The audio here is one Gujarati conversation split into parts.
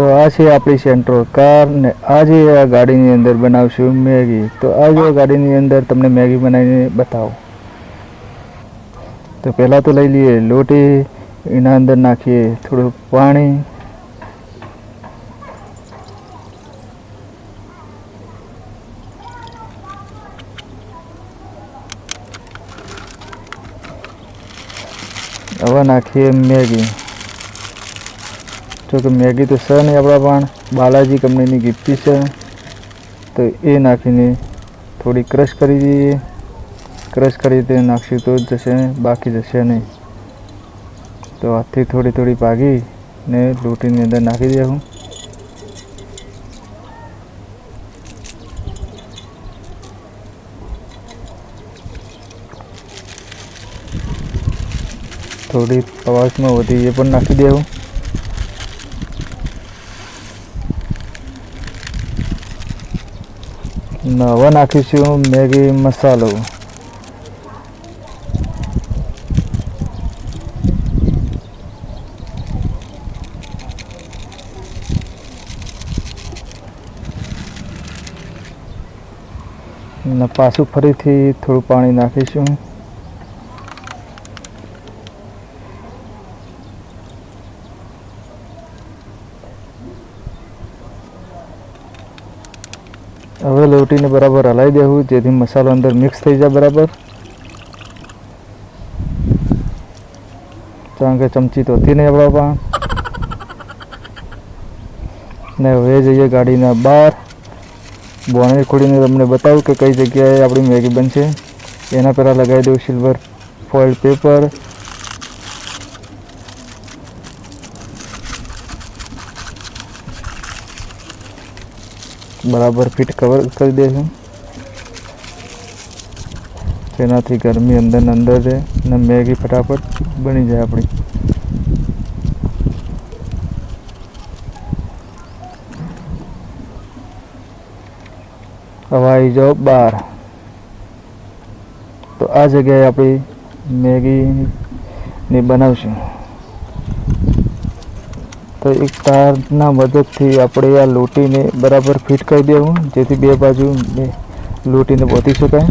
તો આ છે આપણી સેન્ટ્રો કાર ને આજે આ ગાડીની અંદર બનાવશું મેગી. તો આજે આ ગાડીની અંદર તમને મેગી બનાવીને બતાવો. તો પહેલાં તો લઈ લઈએ લોટી, એના અંદર નાખીએ થોડું પાણી. હવે નાખીએ મેગી. જો કે મેગી તો છે નહીં આપણા પણ. બાલાજી કંપનીની ગિફ્ટી છે. તો એ નાખીને થોડી ક્રશ કરી દઈએ. ક્રશ કરી તે નાખશું તો જ જશે, બાકી જશે નહીં. તો હાથથી થોડી થોડી ભાગી ને લોટીની અંદર નાખી દેવું થોડી અવાજમાં વધી એ પણ નાખી દેવું હવે નાખીશું મેગી મસાલો. અને પાછું ફરીથી થોડું પાણી નાખીશું. હવે લોટીને બરાબર હલાવી દેવું, જેથી મસાલો અંદર મિક્સ થઈ જાય બરાબર. કારણ કે ચમચી તો હતી નહીં આપણા પાસે ને હવે જઈએ ગાડીના બહાર. બોનેટ ખોલીને તમને બતાવું કે કઈ જગ્યાએ આપણી મેગી બનશે. એના પહેલાં લગાવી દઉં સિલ્વર ફોઇલ પેપર બરાબર ફિટ કવર કરી દઈશું તેનાથી ગરમી અંદર અંદર રહે અને મેગી ફટાફટ બની જાય આપણી. હવે આવી જાઓ બહાર. તો આ જગ્યાએ આપણી મેગીની બનાવશું. તો એક તારના મદદથી આપણે આ લોટીને બરાબર ફિટ કરી દેવું. જેથી બે બાજુ બે લોટીને પહોંચી શકાય.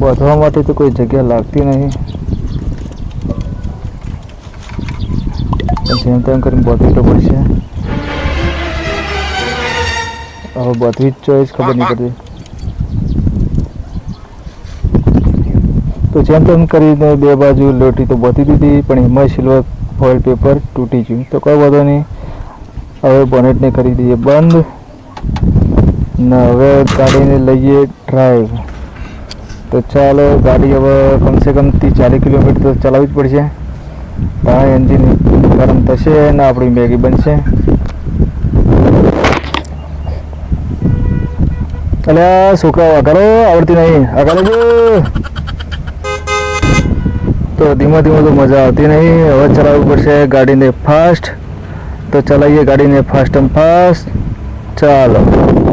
બાંધવા માટે તો કોઈ જગ્યા લાગતી નહીં. જેમ તેમ કરીને તો પડશે. હવે બાંધવી જ ચોઈસ ખબર નહીં પડતી. તો જેમ તેમ કરીને બે બાજુ લોટી તો બાંધી દીધી, પણ એમાં સિલ્વર ફોઇલ પેપર તૂટી ગયું. તો કોઈ વાંધો નહીં. હવે બોનેટને કરી દઈએ બંધ. ને હવે ગાડીને લઈએ ડ્રાઈવ તો ચાલો, ગાડી હવે કમસે કમ ત્રીસ ચાલીસ કિલોમીટર તો ચલાવવી જ પડશે. આ એન્જિન ગરમ થશે અને આપણી મેગી બનશે. એટલે છોકરાઓ આગળ આવડતી નહીં. જો. તો ધીમે ધીમે તો મજા આવતી નહીં. હવે ચલાવવું પડશે ગાડીને ફાસ્ટ તો ચલાવીએ ગાડીને ફાસ્ટ એન્ડ ફાસ્ટ ચાલો.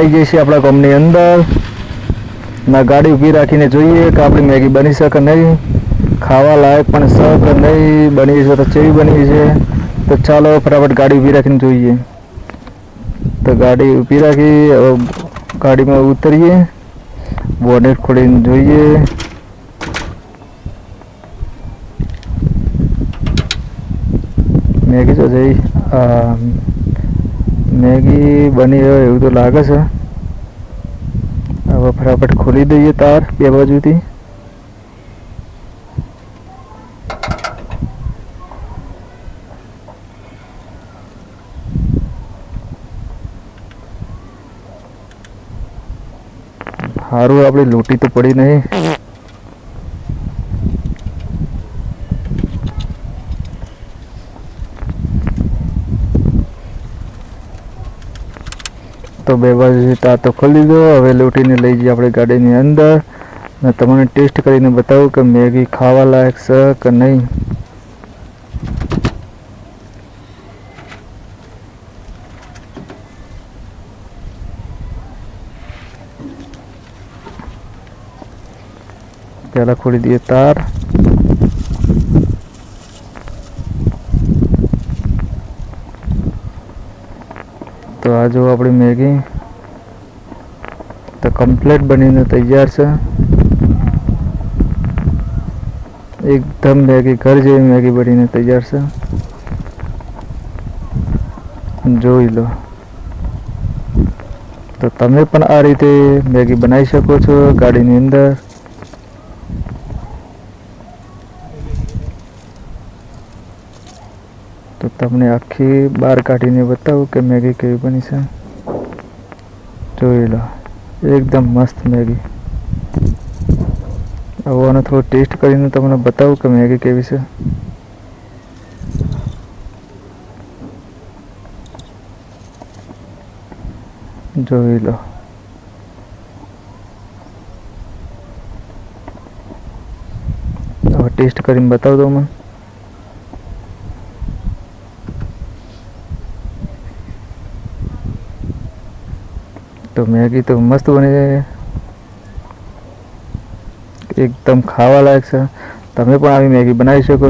આવી જઈએ છે આપણા ગામની અંદર. ના ગાડી ઊભી રાખીને જોઈએ કે આપણી મેગી બની શકે નહીં. ખાવા લાયક પણ છે નહીં. બની છે તો ચેવી બની છે? તો ચાલો ફટાફટ ગાડી ઊભી રાખીને જોઈએ. તો ગાડી ઊભી રાખી ગાડીમાં ઉતરીએ. બોનેટ ખોલીને જોઈએ. મેગી તો જઈ મેગી બની હોય એવું તો લાગે છે. હવે ફટાફટ ખોલી દઈએ તાર બે બાજુથી. સારું આપણી લૂંટી તો પડી નહીં. તો બે બાજુ તાર તો ખોલી દો. હવે લૂંટીને લઈ જઈએ આપણે ગાડીની અંદર. ને તમને ટેસ્ટ કરીને બતાવું કે મેગી ખાવા લાયક છે કે નહીં. પહેલા ખોલી દઈએ તાર. તો આ જો આપણી મેગી. તો કમ્પ્લીટ બનીને તૈયાર છે. એકદમ મેગી, ઘર જેવી મેગી બનીને તૈયાર છે. જોઈ લો. તો તમે પણ આ રીતે મેગી બનાવી શકો છો ગાડીની અંદર. તમને આખી બહાર કાઢીને બતાવું કે મેગી કેવી બની છે. જોઈ લો, એકદમ મસ્ત મેગી. હવે આનો થોડો ટેસ્ટ કરીને તમને બતાવું કે મેગી કેવી છે. જોઈ લો. હવે ટેસ્ટ કરીને બતાવ દો મને. તો મેગી તો મસ્ત બની. એકદમ ખાવા લાયક છે. તમે પણ આવી મેગી બનાવી શકો છો.